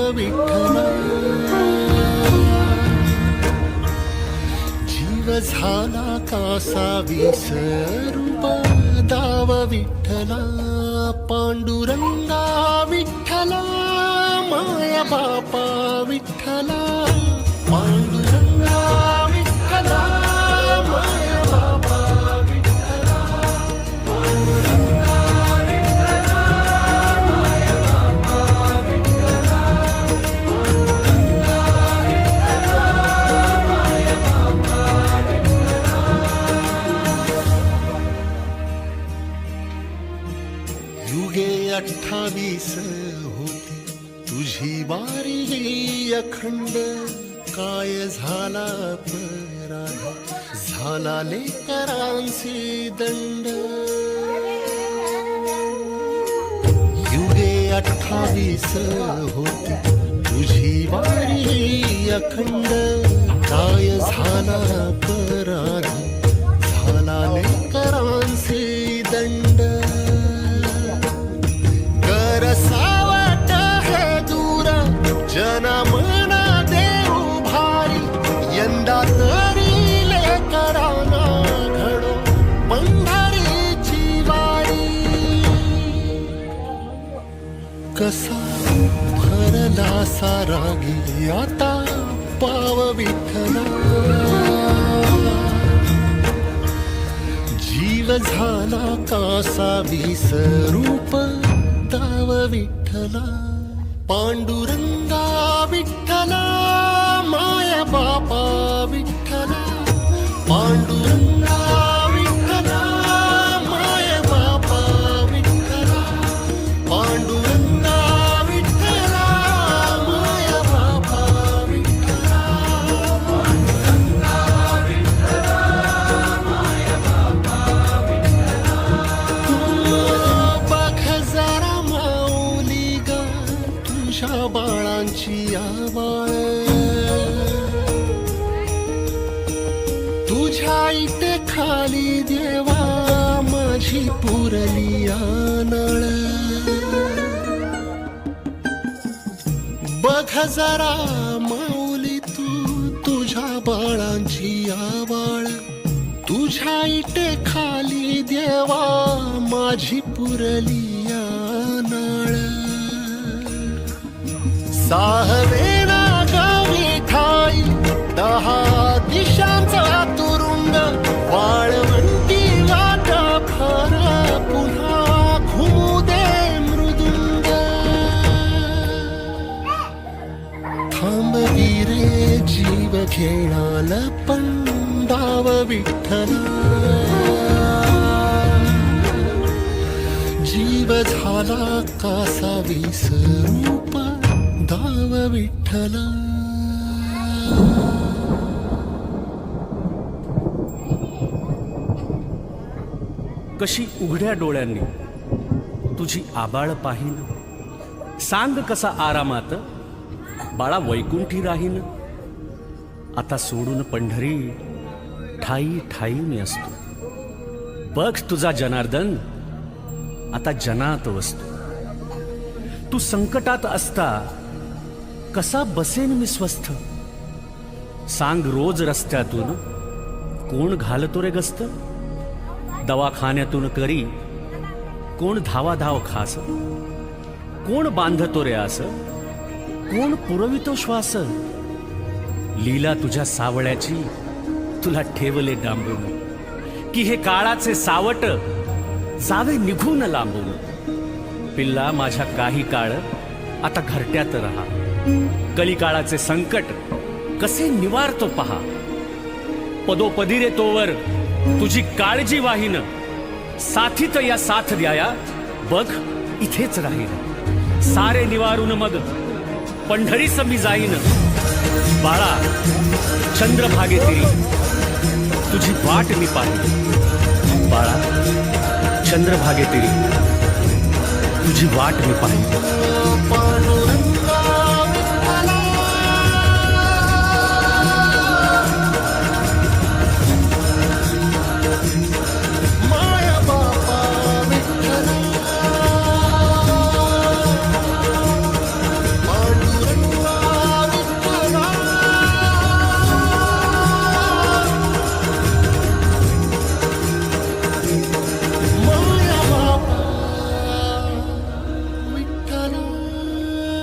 ठाव विठ्ठला जीव झाला कासा विसरूप दाव विठ्ठला पांडुरंगा विठ्ठला माया बापा विठ्ठला युगे अठ्ठावीस होती. तुझी वारी ही अखंड काय झाला पराध झाला लेकरांचे दंड. युगे अठ्ठावीस होती. तुझी वारी अखंड काय झाला पराध कसा भरला सारा आता पाव विठ्ठला. जीव झाला कासा विसरूप ताव विठ्ठला. पांडुरंगा विठ्ठला माया बापा विठ्ठला. नळ. बघ जरा माऊली तू तुझ्या बाळांची आवाळ तुझ्या इटे खाली देवा माझी पुरली साहवे ना गावी ठाई दहा येणाल पण डाव विठ्ठला जीव झाला कासा विसरूप दाव विठ्ठला कशी उघड्या डोळ्यांनी तुझी आबाळ पाहीन सांग कसा आरामात? बाळा वैकुंठी राहीन आता सोडून पंढरी ठाई ठाई मी असतो. बघ तुझा जनार्दन आता जनात वसतो. तू संकटात असता कसा बसेन मी स्वस्थ? सांग रोज रस्त्यातून कोण घालतो रे गस्त? दवाखान्यातून करी कोण धावा धाव खास? कोण बांधतो रे आस? कोण पुरवितो श्वास? लीला तुझ्या सावळ्याची तुला ठेवले डांबून. की हे काळाचे सावट जावे निघून लांबून. पिल्ला माझ्या काही काळ आता घरट्यात राहा. कलिकाळाचे संकट कसे निवारतो पहा. पदोपदी रे तोवर तुझी काळजी वाहिन. साथीत या साथ द्याया बघ इथेच राहीन. सारे निवारून मग पंढरीस मी जाईन. बाळा चंद्रभागे तेरी। तुझी बाट मी पाहिली बाळा चंद्रभागे तिरी। तुझी वाट मी पांडुरंग